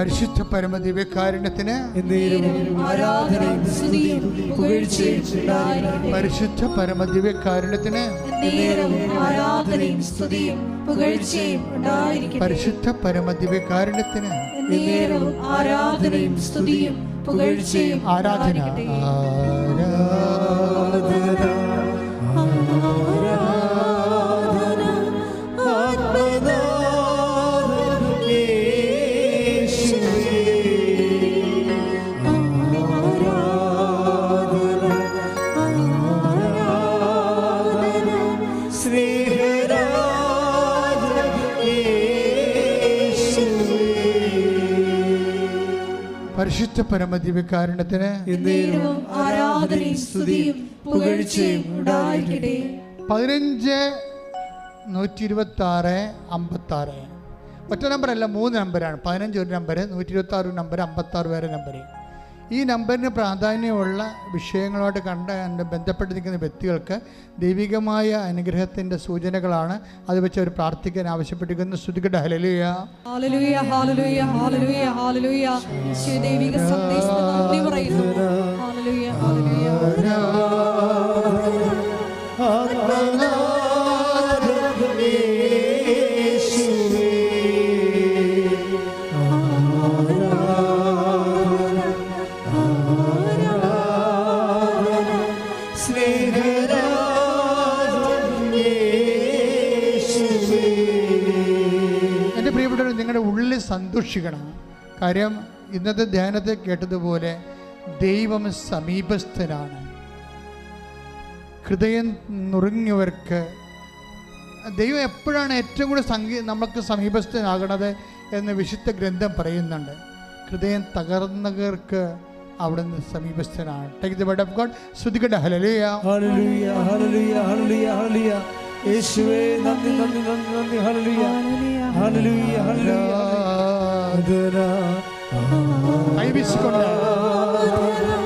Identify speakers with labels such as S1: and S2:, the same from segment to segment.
S1: പരിശുദ്ധ
S2: പുകഴ്ചയും ഉണ്ടായിരിക്കട്ടെ.
S1: പരിശുദ്ധ
S2: പുകഴ്ചയും ഉണ്ടായിരിക്കട്ടെ.
S1: പരിശുദ്ധ
S2: എന്നേരവും ആരാധനയും
S1: ആരാധന. പരിശുദ്ധ
S2: ഉണ്ടായിരിക്കട്ടെ
S1: പതിനഞ്ച് നൂറ്റി ഇരുപത്തി ആറ് അമ്പത്തി ആറ് ഒറ്റ നമ്പറല്ല മൂന്ന് നമ്പറാണ്. പതിനഞ്ച് ഒരു നമ്പർ നൂറ്റി ഇരുപത്തി ആറ് നമ്പർ അമ്പത്തി ആറ് വേറെ നമ്പർ ഈ നമ്പറിന് പ്രാധാന്യമുള്ള വിഷയങ്ങളുമായിട്ട് കണ്ട് ബന്ധപ്പെട്ട് ബന്ധപ്പെട്ടിരിക്കുന്ന വ്യക്തികൾക്ക് ദൈവികമായ അനുഗ്രഹത്തിന്റെ സൂചനകളാണ് അത് വെച്ച് അവർ പ്രാർത്ഥിക്കാൻ ആവശ്യപ്പെട്ടിരിക്കുന്നു ശ്രുതികട ഹലലുയ
S2: ദൈവിക നന്ദി പറയുന്നു.
S1: സന്തോഷിക്കണം. കാര്യം ഇന്നത്തെ ധ്യാനത്തെ കേട്ടതുപോലെ ദൈവം സമീപസ്ഥനാണ് ഹൃദയം നുറുങ്ങിയവർക്ക് ദൈവം എപ്പോഴാണ് ഏറ്റവും കൂടുതൽ സംഗീ നമുക്ക് സമീപസ്ഥനാകണത് എന്ന് വിശുദ്ധ ഗ്രന്ഥം പറയുന്നുണ്ട്. ഹൃദയം തകർന്നവർക്ക് അവിടുന്ന് സമീപസ്ഥനാണ്. Take the word of God ശ്രുതികട ഹലലിയ
S3: ഹലിയ ഹല്ലേലൂയ ഹല്ലേലൂയ ഹല്ലേലൂയ. യേശുവേ നന്ദി നന്ദി നന്ദി നന്ദി. ഹല്ലേലൂയ. ഹല്ലേലൂയ. ഹല്ലേലൂയ ആരാധന.
S1: കൈവീശിക്കൊണ്ട്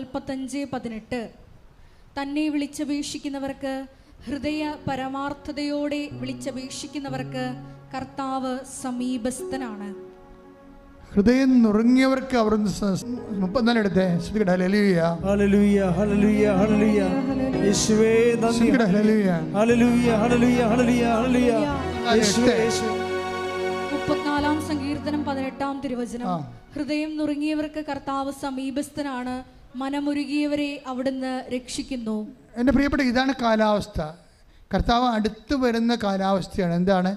S2: നാൽപ്പത്തഞ്ച് പതിനെട്ട്. തന്നെ വിളിച്ചപേക്ഷിക്കുന്നവർക്ക് ഹൃദയ പരമാർത്ഥതയോടെ വിളിച്ചപേക്ഷിക്കുന്നവർക്ക് കർത്താവ് സമീപസ്ഥനാണ്.
S1: ഹൃദയം നുറുങ്ങിയവർക്ക് അവർ എടുത്തേ. ഹലലിയ
S3: യേശുവേ
S1: ഹലലിയ
S2: മുപ്പത്തിനാലാം സങ്കീർത്തനം പതിനെട്ടാം തിരുവചനം. ഹൃദയം നുറുങ്ങിയവർക്ക് കർത്താവ് സമീപസ്ഥനാണ്. മനമുരുകിയവരെ അവിടുന്ന് രക്ഷിക്കുന്നു.
S1: എന്റെ പ്രിയപ്പെട്ട ഇതാണ് കാലാവസ്ഥ. കർത്താവ് അടുത്ത് വരുന്ന കാലാവസ്ഥയാണ്. എന്താണ്?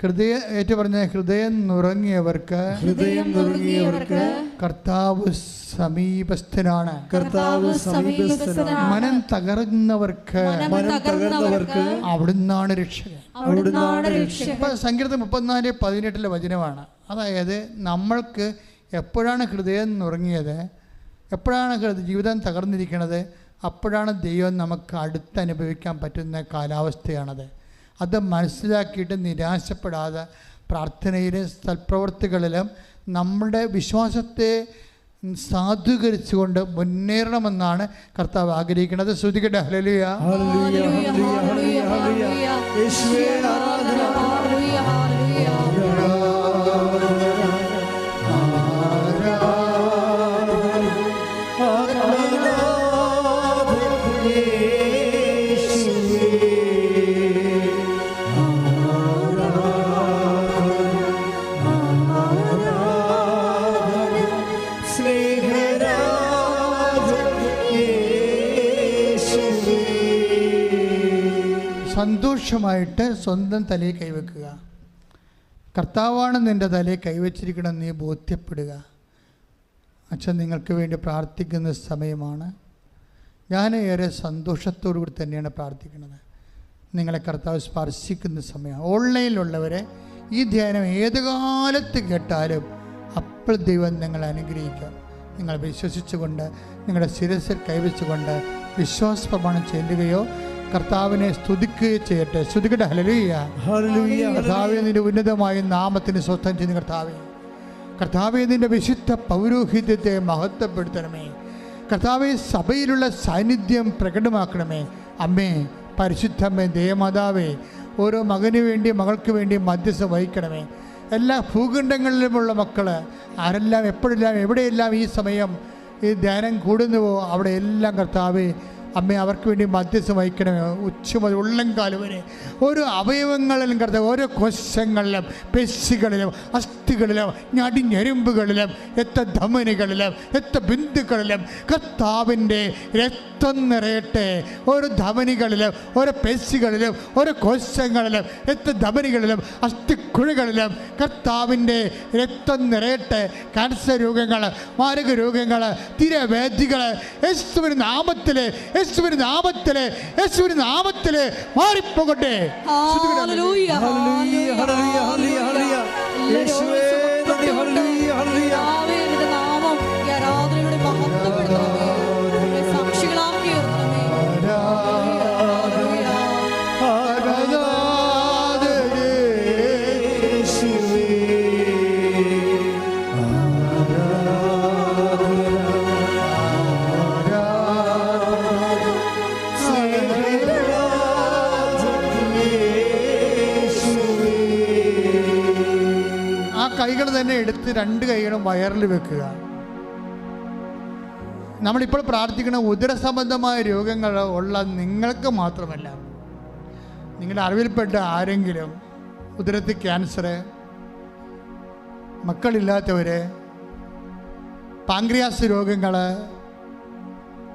S1: ഹൃദയ ഏറ്റു പറഞ്ഞ ഹൃദയം നുറങ്ങിയവർക്ക്
S2: ഹൃദയം നുറങ്ങിയവർക്ക്
S1: കർത്താവ് സമീപസ്ഥനാണ്.
S3: കർത്താവ് സമീപസ്ഥനാണ്.
S1: മനം തകർന്നവർക്ക്
S2: മനം തകർന്നവർക്ക്
S1: അവിടുന്നാണ് രക്ഷകൻ
S2: അവിടുന്നാണ് രക്ഷകൻ
S1: ഇപ്പം സങ്കീർത്തം മുപ്പത്തിനാല് പതിനെട്ടിലെ വചനമാണ്. അതായത് നമ്മൾക്ക് എപ്പോഴാണ് ഹൃദയം നുറങ്ങിയത്? എപ്പോഴാണ് ജീവിതം തകർന്നിരിക്കുന്നത് അപ്പോഴാണ് ദൈവം നമുക്ക് അടുത്ത് അനുഭവിക്കാൻ പറ്റുന്ന കാലാവസ്ഥയാണത്. അത് മനസ്സിലാക്കിയിട്ട് നിരാശപ്പെടാതെ പ്രാർത്ഥനയിലും സൽപ്രവൃത്തികളിലും നമ്മുടെ വിശ്വാസത്തെ സാധൂകരിച്ചുകൊണ്ട് മുന്നേറണമെന്നാണ് കർത്താവ് ആഗ്രഹിക്കുന്നത്. ശ്രുതികട്ടെ ഹലലിയ സന്തോഷമായിട്ട് സ്വന്തം തലയിൽ കൈവെക്കുക. കർത്താവാണ് നിന്റെ തലയിൽ കൈവച്ചിരിക്കണമെന്ന് നീ ബോധ്യപ്പെടുക. അച്ഛൻ നിങ്ങൾക്ക് വേണ്ടി പ്രാർത്ഥിക്കുന്ന സമയമാണ്. ഞാൻ ഏറെ സന്തോഷത്തോടു കൂടി തന്നെയാണ് പ്രാർത്ഥിക്കുന്നത്. നിങ്ങളെ കർത്താവ് സ്പർശിക്കുന്ന സമയം. ഓൺലൈനിലുള്ളവരെ ഈ ധ്യാനം ഏത് കാലത്ത് കേട്ടാലും അപ്പോൾ ദൈവം നിങ്ങളെ അനുഗ്രഹിക്കാം. നിങ്ങൾ വിശ്വസിച്ചുകൊണ്ട് നിങ്ങളുടെ ശിരസിൽ കൈവച്ചുകൊണ്ട് വിശ്വാസ പ്രമാണം ചെല്ലുകയോ കർത്താവിനെ സ്തുതിക്കുകയോ ചെയ്യട്ടെ. സ്തുതിക്കട്ടെ. ഹലലുയ്യ കർത്താവെ നിന്റെ ഉന്നതമായ നാമത്തിന് സ്വസ്ഥം ചെയ്യുന്ന കർത്താവെ. കർത്താവെ നിന്റെ വിശുദ്ധ പൗരോഹിത്യത്തെ മഹത്വപ്പെടുത്തണമേ. കർത്താവെ സഭയിലുള്ള സാന്നിധ്യം പ്രകടമാക്കണമേ. അമ്മേ പരിശുദ്ധമ്മേ ദേവമാതാവേ ഓരോ മകന് വേണ്ടി മകൾക്ക് വേണ്ടി മധ്യസ്ഥ വഹിക്കണമേ. എല്ലാ ഭൂഖണ്ഡങ്ങളിലുമുള്ള മക്കൾ ആരെല്ലാം എപ്പോഴെല്ലാം എവിടെയെല്ലാം ഈ സമയം ഈ ധ്യാനം കൂടുന്നുവോ അവിടെ എല്ലാം കർത്താവെ അമ്മ അവർക്ക് വേണ്ടി മധ്യസ്ഥം വഹിക്കണമേ. ഉച്ച മുതൽ ഉള്ളംകാൽ വരെ ഓരോ അവയവങ്ങളിലും കർത്താവ് ഓരോ കോശങ്ങളിലും പെശികളിലും അസ്ഥികളിലും ഞടിഞ്ഞെരുമ്പുകളിലും എത്ര ധമനികളിലും എത്ര ബിന്ദുക്കളിലും കർത്താവിന്റെ രക്തം നിറയട്ടെ. ഓരോ ധമനികളിലും ഓരോ പെശികളിലും ഓരോ കോശങ്ങളിലും എത്ര ധമനികളിലും അസ്ഥിക്കുഴികളിലും കർത്താവിന്റെ രക്തം നിറയട്ടെ. ക്യാൻസർ രോഗങ്ങൾ മാരക രോഗങ്ങൾ തിരവേദികൾ യേശുവിന്റെ നാമത്തിൽ യേശുവിന് നാമത്തിൽ യേശുവിന്റെ നാമത്തിൽ മാറിപ്പോകട്ടെ.
S2: ഹല്ലേലൂയ
S3: ഹല്ലേലൂയ ഹല്ലേലൂയ ഹല്ലേലൂയ.
S1: രണ്ട് കൈകളും വയറിൽ വെക്കുക. നമ്മളിപ്പോൾ പ്രാർത്ഥിക്കുന്ന ഉദര സംബന്ധമായ രോഗങ്ങൾ ഉള്ള നിങ്ങൾക്ക് മാത്രമല്ല നിങ്ങളുടെ അറിവിൽപ്പെട്ട ആരെങ്കിലും ഉദരത്തിൽ ക്യാൻസർ മക്കളില്ലാത്തവർ പാങ്ക്രിയാസ് രോഗങ്ങൾ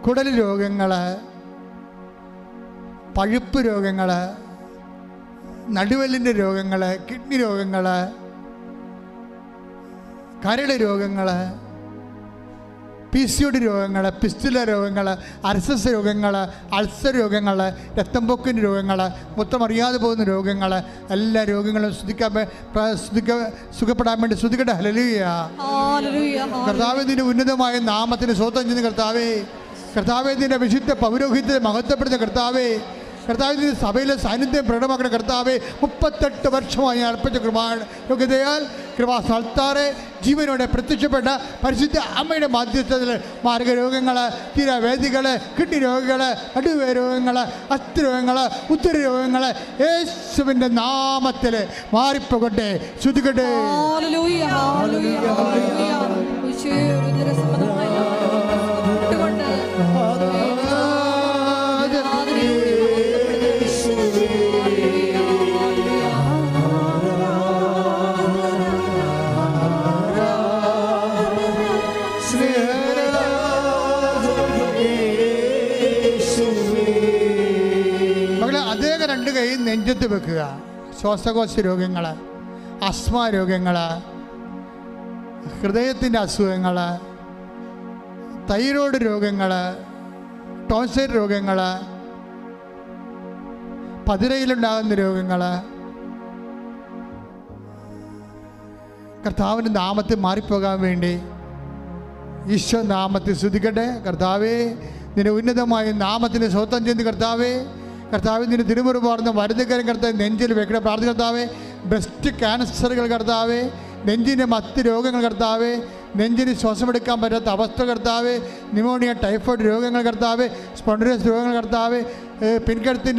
S1: കുടൽ രോഗങ്ങൾ പഴുപ്പ് രോഗങ്ങൾ നടുവല്ലിന്റെ രോഗങ്ങൾ കിഡ്നി രോഗങ്ങൾ കരട് രോഗങ്ങൾ പി സി ഒടി രോഗങ്ങൾ പിസ്തുല രോഗങ്ങൾ അർസസ് രോഗങ്ങൾ അൾസർ രോഗങ്ങൾ രക്തം പൊക്കിന്റെ രോഗങ്ങൾ മൊത്തം അറിയാതെ പോകുന്ന രോഗങ്ങൾ എല്ലാ രോഗങ്ങളും ശ്രദ്ധിക്കാൻ ശ്രദ്ധിക്ക സുഖപ്പെടാൻ വേണ്ടി ശ്രദ്ധിക്കട്ടെ. ഹലലുയ
S2: ഹല്ലേലൂയ
S1: കർത്താവെ ഉന്നതമായ നാമത്തിന് സ്വന്തം ചെയ്യുന്ന കർത്താവേ. കർത്താവേദിന്റെ വിശുദ്ധ പൗരോഹിത്യത്തെ മഹത്വപ്പെടുന്ന കർത്താവേ. കർത്താവിന്റെ സഭയിലെ സാന്നിധ്യം പ്രകടമാക്കുന്ന കർത്താവെ. മുപ്പത്തെട്ട് വർഷമായി അർപ്പിച്ച കൃപാണ് യോഗ്യതയാൽ കൃപാ സൽത്താറെ ജീവനോടെ പ്രത്യക്ഷപ്പെട്ട പരിശുദ്ധ അമ്മയുടെ മാധ്യസ്ഥത്തിൽ മാർഗരോഗങ്ങൾ തീരവേദികൾ കിഡ്നി രോഗികൾ നടുവേ രോഗങ്ങൾ അസ്ഥി രോഗങ്ങൾ ഉത്തര രോഗങ്ങൾ യേശുവിന്റെ നാമത്തിൽ മാറിപ്പോകട്ടെ ശ്രുതിക്കട്ടെ ശ്വാസകോശ രോഗങ്ങൾ അസ്മ രോഗങ്ങൾ ഹൃദയത്തിന്റെ അസുഖങ്ങൾ തൈറോയ്ഡ് രോഗങ്ങൾ ടോൺസൈഡ് രോഗങ്ങൾ പതിരയിലുണ്ടാകുന്ന രോഗങ്ങൾ കർത്താവിന്റെ നാമത്തിൽ മാറിപ്പോകാൻ വേണ്ടി ഈശോ നാമത്തിൽ സ്തുതിക്കട്ടെ. കർത്താവേ നിന്റെ ഉന്നതമായ നാമത്തിന് സ്വത്തം ചെയ്ത് കർത്താവേ കർത്താവ് നിന്റെ തിരുമുറി പാർന്ന വരുന്നകരം കർത്താവ് നെഞ്ചിൽ വെക്കണ. പ്രാർത്ഥന കർത്താവേ ബ്രസ്റ്റ് ക്യാൻസറുകൾ കർത്താവേ നെഞ്ചിന്റെ മറ്റ് രോഗങ്ങൾ കർത്താവേ നെഞ്ചിന് ശ്വാസമെടുക്കാൻ പറ്റാത്ത അവസ്ഥ കർത്താവേ ന്യൂമോണിയ ടൈഫോയിഡ് രോഗങ്ങൾ കർത്താവേ സ്പോണ്ടിനസ് രോഗങ്ങൾ കർത്താവേ ഏഹ്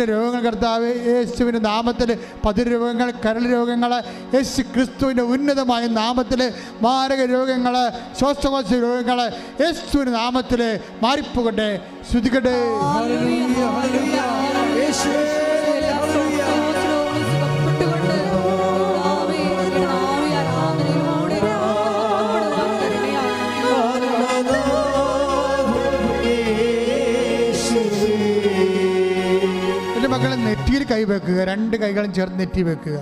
S1: രോഗങ്ങൾ കർത്താവേ യേശുവിന്റെ നാമത്തിൽ പതിര് രോഗങ്ങൾ കരൾ രോഗങ്ങൾ യേശു ക്രിസ്തുവിന്റെ ഉന്നതമായ നാമത്തിൽ മാരക രോഗങ്ങൾ ശ്വാസകോശ രോഗങ്ങൾ യേശുവിന്റെ നാമത്തിൽ മാറിപ്പോകട്ടെ. ശ്രുതിക്കട്ടെ മക്കളെ നെറ്റിയിൽ കൈവെക്കുക രണ്ട് കൈകളും ചേർത്ത് നെറ്റി വെക്കുക.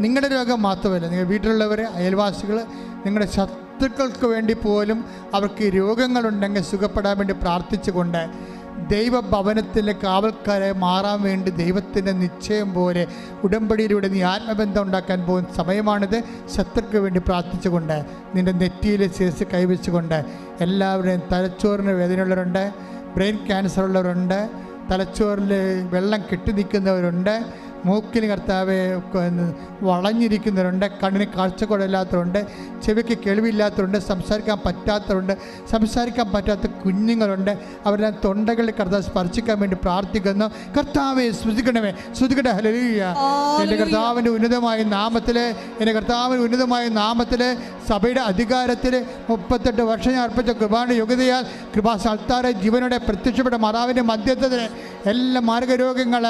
S1: നിങ്ങളുടെ രോഗം മാത്രമല്ല നിങ്ങൾ വീട്ടിലുള്ളവർ അയൽവാസികൾ നിങ്ങളുടെ ശത്രുക്കൾക്ക് വേണ്ടി പോലും അവർക്ക് രോഗങ്ങളുണ്ടെങ്കിൽ സുഖപ്പെടാൻ വേണ്ടി പ്രാർത്ഥിച്ചുകൊണ്ട് ദൈവഭവനത്തിലെ കാവൽക്കാരെ മാറാൻ വേണ്ടി ദൈവത്തിന്റെ നിശ്ചയം പോലെ ഉടമ്പടിയിലൂടെ നീ ആത്മബന്ധം ഉണ്ടാക്കാൻ പോകുന്ന സമയമാണിത്. ശത്രുക്ക് വേണ്ടി പ്രാർത്ഥിച്ചുകൊണ്ട് നിന്റെ നെറ്റിയിൽ ശിരസ് കൈവച്ചുകൊണ്ട് എല്ലാവരുടെയും തലച്ചോറിന് വേദനയുള്ളവരുണ്ട് ബ്രെയിൻ ക്യാൻസർ ഉള്ളവരുണ്ട് തലച്ചോറിൽ വെള്ളം കെട്ടി നിൽക്കുന്നവരുണ്ട് മൂക്കിന് കർത്താവെ വളഞ്ഞിരിക്കുന്നവരുണ്ട് കണ്ണിന് കാഴ്ചക്കുറവില്ലാത്തവരുണ്ട് ചെവിക്ക് കേൾവില്ലാത്തവരുണ്ട് സംസാരിക്കാൻ പറ്റാത്തവരുണ്ട് സംസാരിക്കാൻ പറ്റാത്ത കുഞ്ഞുങ്ങളുണ്ട്. അവരുടെ തൊണ്ടകളിൽ കർത്താവ് സ്പർശിക്കാൻ വേണ്ടി പ്രാർത്ഥിക്കുന്നു. കർത്താവെ ശ്രുതിക്കണമേ ശ്രുതിക്കട്ടെ ഹല്ലേലൂയ. എന്റെ കർത്താവിന്റെ ഉന്നതമായ നാമത്തിൽ എന്റെ കർത്താവിന്റെ ഉന്നതമായ നാമത്തിൽ സഭയുടെ അധികാരത്തിൽ മുപ്പത്തെട്ട് വർഷം ഞാൻ അർപ്പിച്ച കൃപാണ് യോഗ്യതയാൽ കൃപാ സൽത്താരെ ജീവനോടെ പ്രത്യക്ഷപ്പെട്ട മാതാവിന്റെ മധ്യത്തിൽ എല്ലാ മാർഗരോഗങ്ങൾ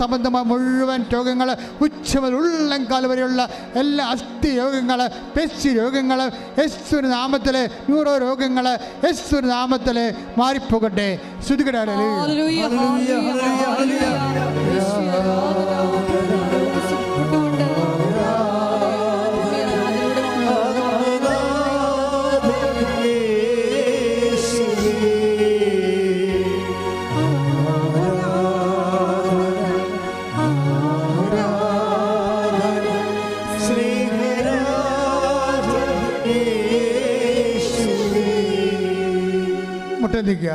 S1: സംബന്ധമായ മുഴുവൻ രോഗങ്ങൾ ഉച്ച മുതൽ ഉള്ളംകാൽ വരെയുള്ള എല്ലാ അസ്ഥി രോഗങ്ങൾ പെശി രോഗങ്ങൾ യേശുവിന്റെ നാമത്തിൽ ന്യൂറോ രോഗങ്ങൾ യേശുവിന്റെ നാമത്തിൽ മാറിപ്പോകട്ടെ. ശ്രുതികട മുട്ടന്തിക്കുക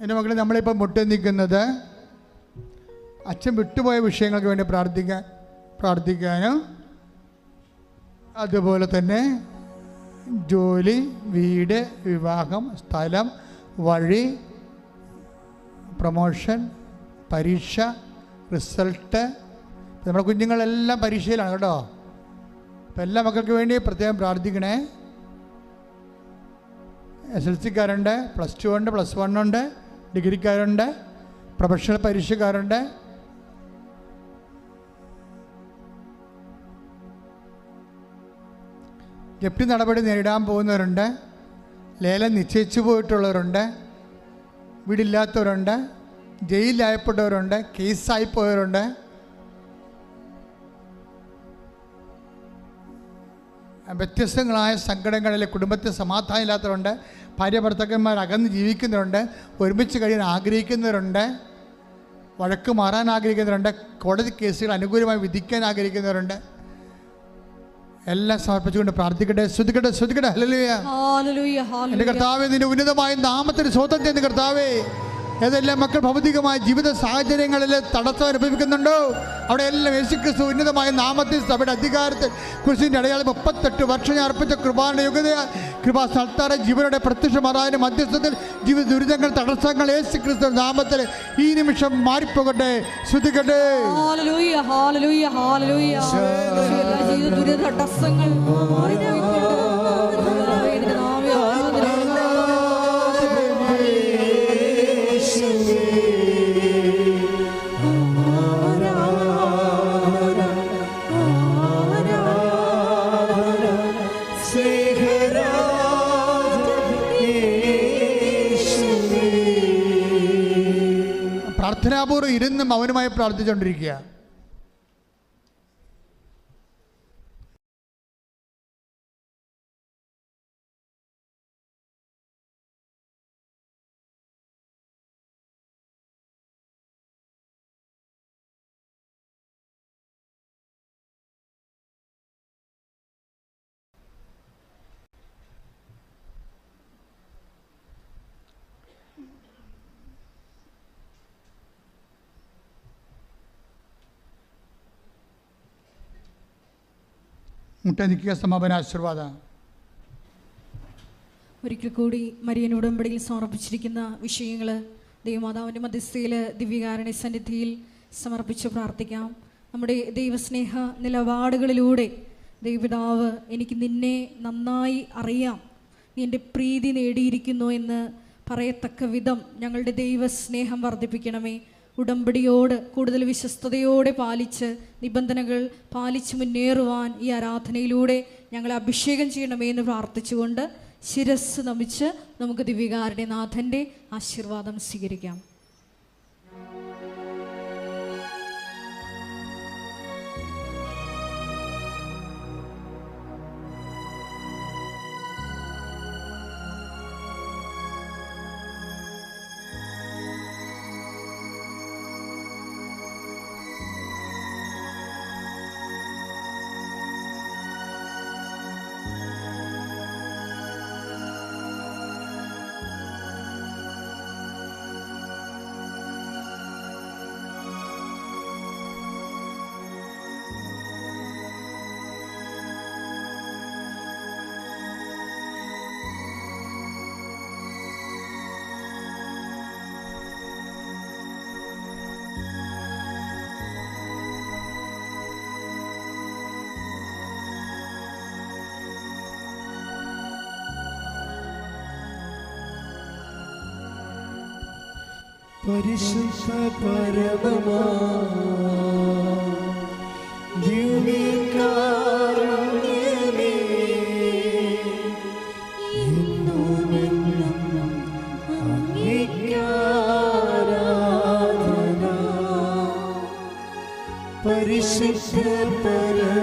S1: എന്റെ മക്കളെ നമ്മളിപ്പോൾ മുട്ടന്തിക്കുന്നത് അച്ഛൻ വിട്ടുപോയ വിഷയങ്ങൾക്ക് വേണ്ടി പ്രാർത്ഥിക്കാൻ പ്രാർത്ഥിക്കാനും അതുപോലെ തന്നെ ജോലി വീട് വിവാഹം സ്ഥലം വഴി പ്രൊമോഷൻ പരീക്ഷ റിസൾട്ട് നമ്മുടെ കുഞ്ഞുങ്ങളെല്ലാം പരീക്ഷയിലാണ് കേട്ടോ. അപ്പം എല്ലാ മക്കൾക്ക് വേണ്ടി പ്രത്യേകം പ്രാർത്ഥിക്കണേ. എസ് എൽ സിക്കാരുണ്ട് പ്ലസ് ടു ഉണ്ട് പ്ലസ് വൺ ഉണ്ട് ഡിഗ്രിക്കാരുണ്ട് പ്രൊഫഷണൽ പരീക്ഷക്കാരുണ്ട്. ജപ്തി നടപടി നേരിടാൻ പോകുന്നവരുണ്ട് ലേലം നിശ്ചയിച്ചു പോയിട്ടുള്ളവരുണ്ട് വീടില്ലാത്തവരുണ്ട് ജയിലിലായപ്പെട്ടവരുണ്ട് കേസായി പോയവരുണ്ട്. വ്യത്യസ്തങ്ങളായ സങ്കടങ്ങളിൽ കുടുംബത്തിൽ സമാധാനം ഇല്ലാത്തവരുണ്ട് ഭാര്യ ഭർത്താക്കന്മാർ അകന്ന് ജീവിക്കുന്നവരുണ്ട് ഒരുമിച്ച് കഴിയാൻ ആഗ്രഹിക്കുന്നവരുണ്ട് വഴക്ക് മാറാൻ ആഗ്രഹിക്കുന്നവരുണ്ട് കോടതി കേസുകൾ അനുകൂലമായി വിധിക്കാൻ ആഗ്രഹിക്കുന്നവരുണ്ട്. എല്ലാം സമർപ്പിച്ചുകൊണ്ട് പ്രാർത്ഥിക്കട്ടെ. ശ്രുതിക്കട്ടെ ശ്രുതിക്കട്ടെ ഹലലുയ
S2: ഹല്ലേലൂയ.
S1: കർത്താവെ നിന്റെ ഉന്നതമായ നാമത്തിന് സ്വതന്ത്രം കർത്താവേ. ഏതെല്ലാം മക്കൾ ഭൗതികമായ ജീവിത സാഹചര്യങ്ങളിൽ തടസ്സം അനുഭവിക്കുന്നുണ്ടോ? അവിടെ എല്ലാം യേശുക്രിസ്തു ഉന്നതമായ നാമത്തിൽ സഭയുടെ അധികാരത്തിൽ കുരിശിന്റെ അടയാളം മുപ്പത്തെട്ട് വർഷം ഞാൻ അർപ്പിച്ച കൃപാന്റെ യോഗ്യതയാൽ കൃപാ സൽത്താര ജീവനോടെ പ്രത്യക്ഷമാറായ മധ്യസ്ഥത്തിൽ ജീവിത ദുരിതങ്ങൾ തടസ്സങ്ങൾ യേശു ക്രിസ്തു നാമത്തിൽ ഈ നിമിഷം മാറിപ്പോകട്ടെ.
S2: എല്ലാ ജീവിത ദുരിത തടസ്സങ്ങൾ
S1: പ്രാർത്ഥനാപൂർവം ഇരുന്ന് മൗനമായി പ്രാർത്ഥിച്ചുകൊണ്ടിരിക്കുക മുട്ട നിൽക്കുക സമാപന ആശീർവാദ
S2: ഒരിക്കൽ കൂടി മരിയൻ ഉടമ്പടിയിൽ സമർപ്പിച്ചിരിക്കുന്ന വിഷയങ്ങൾ ദൈവമാതാവിന്റെ മധ്യസ്ഥയിൽ ദിവ്യകാരണ സന്നിധിയിൽ സമർപ്പിച്ച് പ്രാർത്ഥിക്കാം. നമ്മുടെ ദൈവസ്നേഹ നിലപാടുകളിലൂടെ ദൈവപിതാവ് എനിക്ക് നിന്നെ നന്നായി അറിയാം. നീ എന്റെ പ്രീതി നേടിയിരിക്കുന്നു എന്ന് പറയത്തക്ക വിധം ഞങ്ങളുടെ ദൈവസ്നേഹം വർദ്ധിപ്പിക്കണമേ. ഉടമ്പടിയോട് കൂടുതൽ വിശ്വസ്തയോടെ പാലിച്ച് നിബന്ധനകൾ പാലിച്ച് മുന്നേറുവാൻ ഈ ആരാധനയിലൂടെ ഞങ്ങളെ അഭിഷേകം ചെയ്യണമേ എന്ന് പ്രാർത്ഥിച്ചുകൊണ്ട് ശിരസ് നമിച്ച് നമുക്ക് ദിവ്യകാരുടെ നാഥന്റെ ആശീർവാദം സ്വീകരിക്കാം.
S3: പരിശുദ്ധ പരമമാ. പരിശുദ്ധ പരമ